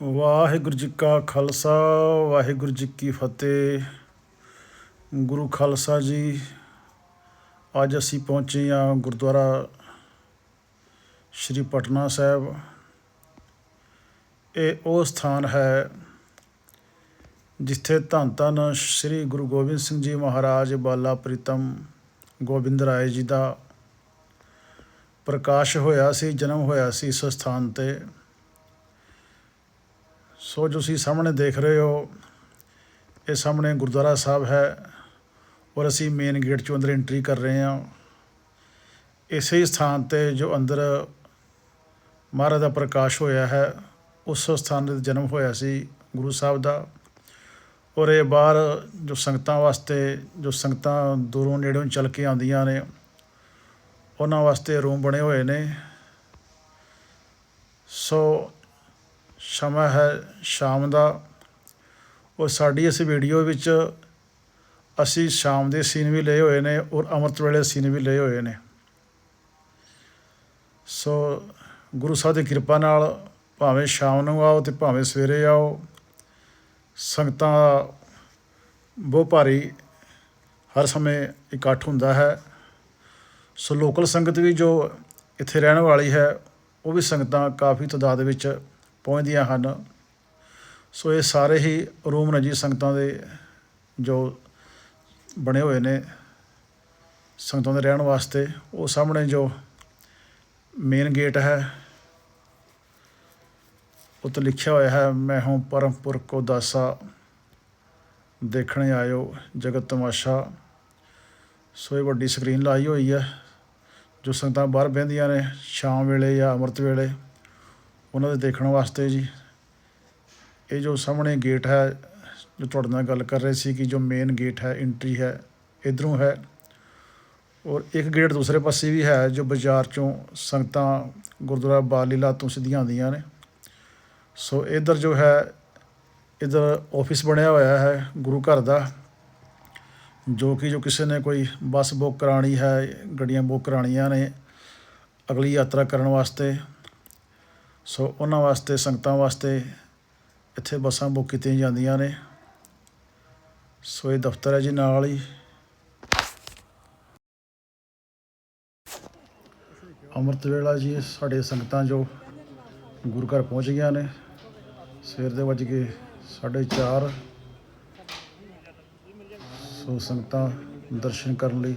ਵਾਹਿਗੁਰੂ ਜੀ ਕਾ ਖਾਲਸਾ, ਵਾਹਿਗੁਰੂ ਜੀ ਕੀ ਫਤਿਹ। ਗੁਰੂ ਖਾਲਸਾ ਜੀ, ਅੱਜ ਅਸੀਂ ਪਹੁੰਚੇ ਹਾਂ ਗੁਰਦੁਆਰਾ ਸ਼੍ਰੀ ਪਟਨਾ ਸਾਹਿਬ। ਇਹ ਉਹ ਸਥਾਨ ਹੈ ਜਿੱਥੇ ਧੰਨ ਧੰਨ ਸ਼੍ਰੀ ਗੁਰੂ ਗੋਬਿੰਦ ਸਿੰਘ ਜੀ ਮਹਾਰਾਜ ਬਾਲਾ ਪ੍ਰੀਤਮ ਗੋਬਿੰਦ ਰਾਏ ਜੀ ਦਾ ਪ੍ਰਕਾਸ਼ ਹੋਇਆ ਸੀ, ਜਨਮ ਹੋਇਆ ਸੀ ਇਸ ਸਥਾਨ ਤੇ। ਸੋ ਜੋ ਤੁਸੀਂ ਸਾਹਮਣੇ ਦੇਖ ਰਹੇ ਹੋ, ਇਹ ਸਾਹਮਣੇ ਗੁਰਦੁਆਰਾ ਸਾਹਿਬ ਹੈ ਔਰ ਅਸੀਂ ਮੇਨ ਗੇਟ ਚੋਂ ਅੰਦਰ ਐਂਟਰੀ ਕਰ ਰਹੇ ਹਾਂ। ਇਸੇ ਸਥਾਨ ਤੇ ਜੋ ਅੰਦਰ ਮਹਾਰਾਜ ਦਾ ਪ੍ਰਕਾਸ਼ ਹੋਇਆ ਹੈ, ਉਸ ਸਥਾਨ ਤੇ ਜਨਮ ਹੋਇਆ ਸੀ ਗੁਰੂ ਸਾਹਿਬ ਦਾ। ਔਰ ਇਹ ਬਾਹਰ ਜੋ ਸੰਗਤਾਂ ਵਾਸਤੇ, ਜੋ ਸੰਗਤਾਂ ਦੂਰੋਂ ਨੇੜੋਂ ਚੱਲ ਕੇ ਆਉਂਦੀਆਂ ਨੇ, ਉਹਨਾਂ ਵਾਸਤੇ ਰੂਮ ਬਣੇ ਹੋਏ ਨੇ। ਸੋ ਸਮਾਂ ਹੈ ਸ਼ਾਮ ਦਾ। ਔਰ ਸਾਡੀ ਇਸ ਵੀਡੀਓ ਵਿੱਚ ਅਸੀਂ ਸ਼ਾਮ ਦੇ ਸੀਨ ਵੀ ਲਏ ਹੋਏ ਨੇ ਔਰ ਅੰਮ੍ਰਿਤ ਵੇਲੇ ਸੀਨ ਵੀ ਲਏ ਹੋਏ ਨੇ। ਸੋ ਗੁਰੂ ਸਾਹਿਬ ਦੀ ਕਿਰਪਾ ਨਾਲ ਭਾਵੇਂ ਸ਼ਾਮ ਨੂੰ ਆਓ ਤੇ ਭਾਵੇਂ ਸਵੇਰੇ ਆਓ, ਸੰਗਤਾਂ ਦਾ ਬਹੁਤ ਭਾਰੀ ਹਰ ਸਮੇਂ ਇਕੱਠ ਹੁੰਦਾ ਹੈ। ਸੋ ਲੋਕਲ ਸੰਗਤ ਵੀ ਜੋ ਇੱਥੇ ਰਹਿਣ ਵਾਲੀ ਹੈ, ਉਹ ਵੀ ਸੰਗਤਾਂ ਕਾਫੀ ਤਾਦਾਦ ਵਿੱਚ ਪਹੁੰਚਦੀਆਂ ਹਨ। ਸੋ ਇਹ ਸਾਰੇ ਹੀ ਰੂਮ ਨਜ਼ੀ ਸੰਗਤਾਂ ਦੇ ਜੋ ਬਣੇ ਹੋਏ ਨੇ, ਸੰਗਤਾਂ ਦੇ ਰਹਿਣ ਵਾਸਤੇ, ਉਹ ਸਾਹਮਣੇ ਜੋ ਮੇਨ ਗੇਟ ਹੈ, ਉੱਤੇ ਲਿਖਿਆ ਹੋਇਆ ਹੈ, ਮੈਂ ਹੂੰ ਪਰਮਪੁਰ ਕੋ ਦਾਸਾ ਦੇਖਣੇ ਆਇਓ ਜਗਤ ਤਮਾਸ਼ਾ। ਸੋ ਇਹ ਵੱਡੀ ਸਕਰੀਨ ਲਾਈ ਹੋਈ ਹੈ, ਜੋ ਸੰਗਤਾਂ ਬਾਹਰ ਬਹਿੰਦੀਆਂ ਨੇ, ਸ਼ਾਮ ਵੇਲੇ ਜਾਂ ਅੰਮ੍ਰਿਤ ਵੇਲੇ। ਉਹਨਾਂ ਦੇ ਦੇਖਣ ਵਾਸਤੇ ਜੀ। ਇਹ ਜੋ ਸਾਹਮਣੇ ਗੇਟ ਹੈ, ਜੋ ਤੁਹਾਡੇ ਨਾਲ ਗੱਲ ਕਰ ਰਹੇ ਸੀ ਕਿ ਜੋ ਮੇਨ ਗੇਟ ਹੈ ਐਂਟਰੀ ਹੈ, ਇਧਰੋਂ ਹੈ। ਔਰ ਇੱਕ ਗੇਟ ਦੂਸਰੇ ਪਾਸੇ ਵੀ ਹੈ, ਜੋ ਬਾਜ਼ਾਰ ਚੋਂ ਸੰਗਤਾਂ ਗੁਰਦੁਆਰਾ ਬਾਲ ਲੀਲਾ ਤੋਂ ਸਿੱਧੀਆਂ ਆਉਂਦੀਆਂ ਨੇ। ਸੋ ਇਧਰ ਜੋ ਹੈ, ਇਧਰ ਆਫਿਸ ਬਣਿਆ ਹੋਇਆ ਹੈ, ਗੁਰੂ ਘਰ ਦਾ। ਜੋ ਕਿ ਜੋ ਕਿਸੇ ਨੇ ਕੋਈ ਬੱਸ ਬੁੱਕ ਕਰਾਣੀ ਹੈ, ਗੱਡੀਆਂ ਬੁੱਕ ਕਰਾਣੀਆਂ ਨੇ, ਅਗਲੀ ਯਾਤਰਾ ਕਰਨ ਵਾਸਤੇ। ਸੋ ਉਹਨਾਂ ਵਾਸਤੇ, ਸੰਗਤਾਂ ਵਾਸਤੇ ਇੱਥੇ ਬੱਸਾਂ ਬੁੱਕ ਕੀਤੀਆਂ ਜਾਂਦੀਆਂ ਨੇ। ਸੋ ਇਹ ਦਫ਼ਤਰ ਹੈ ਜੀ ਨਾਲ ਹੀ। ਅੰਮ੍ਰਿਤ ਵੇਲਾ ਜੀ, ਸਾਡੇ ਸੰਗਤਾਂ ਜੋ ਗੁਰੂ ਘਰ ਪਹੁੰਚ ਗਈਆਂ ਨੇ। ਸਵੇਰ ਦੇ ਵੱਜ ਕੇ 4:30 ਸੋ ਸੰਗਤਾਂ ਦਰਸ਼ਨ ਕਰਨ ਲਈ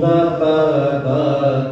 ਤਾ ਦਾਤਾ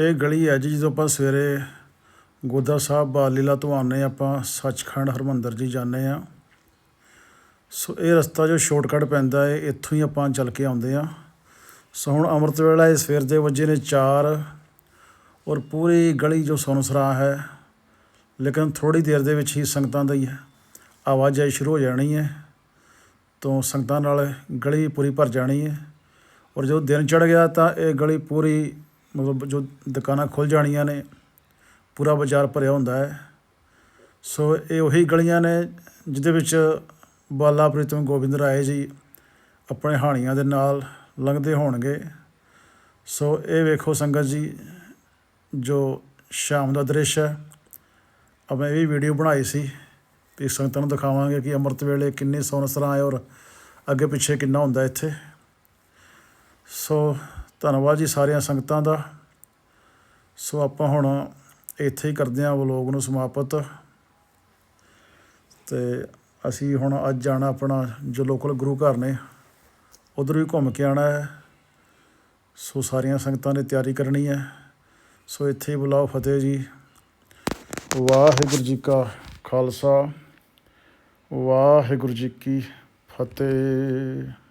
ਇਹ ਗਲੀ ਹੈ ਜੀ, ਜਦੋਂ ਆਪਾਂ ਸਵੇਰੇ ਗੋਦਾ ਸਾਹਿਬ ਬਾਲੀਲਾ ਤੋਂ ਆਉਂਦੇ ਆਪਾਂ ਸੱਚਖੰਡ ਹਰਮੰਦਰ ਜੀ ਜਾਂਦੇ ਆ ਸੋ ਇਹ ਰਸਤਾ ਜੋ ਸ਼ਾਰਟਕਟ ਪੈਂਦਾ ਹੈ, ਇੱਥੋਂ ਹੀ ਆਪਾਂ ਚੱਲ ਕੇ ਆਉਂਦੇ ਆ ਸੋ ਹੁਣ ਅੰਮ੍ਰਿਤ ਵੇਲਾ ਹੈ, ਸਵੇਰ ਦੇ ਵੱਜੇ ਨੇ 4 ਔਰ ਪੂਰੀ ਗਲੀ ਜੋ ਸੁਨਸਰਾ ਹੈ, ਲੇਕਿਨ ਥੋੜੀ ਦੇਰ ਦੇ ਵਿੱਚ ਹੀ ਸੰਗਤਾਂ ਦੀ ਆਵਾਜਾਈ ਸ਼ੁਰੂ ਹੋ ਜਾਣੀ ਹੈ। ਤੋਂ ਸੰਗਤਾਂ ਨਾਲ ਗਲੀ ਪੂਰੀ ਭਰ ਜਾਣੀ ਹੈ ਔਰ ਜਦੋਂ ਦਿਨ ਚੜ ਗਿਆ ਤਾਂ ਇਹ ਗਲੀ ਪੂਰੀ ਮਤਲਬ ਜੋ ਦੁਕਾਨਾਂ ਖੁੱਲ ਜਾਣੀਆਂ ਨੇ, ਪੂਰਾ ਬਾਜ਼ਾਰ ਭਰਿਆ ਹੁੰਦਾ ਹੈ। ਸੋ ਇਹ ਉਹੀ ਗਲੀਆਂ ਨੇ ਜਿਹਦੇ ਵਿੱਚ ਬਾਲਾ ਪ੍ਰੀਤਮ ਗੋਬਿੰਦ ਰਾਏ ਜੀ ਆਪਣੇ ਹਾਣੀਆਂ ਦੇ ਨਾਲ ਲੰਘਦੇ ਹੋਣਗੇ। ਸੋ ਇਹ ਵੇਖੋ ਸੰਗਤ ਜੀ, ਜੋ ਸ਼ਾਮ ਦਾ ਦ੍ਰਿਸ਼ ਹੈ। ਆਪਾਂ ਇਹ ਵੀ ਵੀਡੀਓ ਬਣਾਈ ਸੀ ਵੀ ਸੰਗਤਾਂ ਨੂੰ ਦਿਖਾਵਾਂਗੇ ਕਿ ਅੰਮ੍ਰਿਤ ਵੇਲੇ ਕਿੰਨੀ ਸੋਨਸਰਾਂ ਹੈ ਔਰ ਅੱਗੇ ਪਿੱਛੇ ਕਿੰਨਾ ਹੁੰਦਾ ਇੱਥੇ। ਸੋ ਧੰਨਵਾਦ ਜੀ ਸਾਰੀਆਂ ਸੰਗਤਾਂ ਦਾ। ਸੋ ਆਪਾਂ ਹੁਣ ਇੱਥੇ ਹੀ ਕਰਦੇ ਹਾਂ ਵਲੋਗ ਨੂੰ ਸਮਾਪਤ। ਤੇ ਅਸੀਂ ਹੁਣ ਅੱਜ ਜਾਣਾ ਆਪਣਾ ਜੋ ਲੋਕਲ ਗੁਰੂ ਘਰ ਨੇ, ਉਧਰ ਵੀ ਘੁੰਮ ਕੇ ਆਣਾ ਹੈ। ਸੋ ਸਾਰੀਆਂ ਸੰਗਤਾਂ ਨੇ ਤਿਆਰੀ ਕਰਨੀ ਹੈ। ਸੋ ਇੱਥੇ ਹੀ ਬੁਲਾਓ ਫਤਿਹ ਜੀ। ਵਾਹਿਗੁਰੂ ਜੀ ਕਾ ਖਾਲਸਾ, ਵਾਹਿਗੁਰੂ ਜੀ ਕੀ ਫਤਿਹ।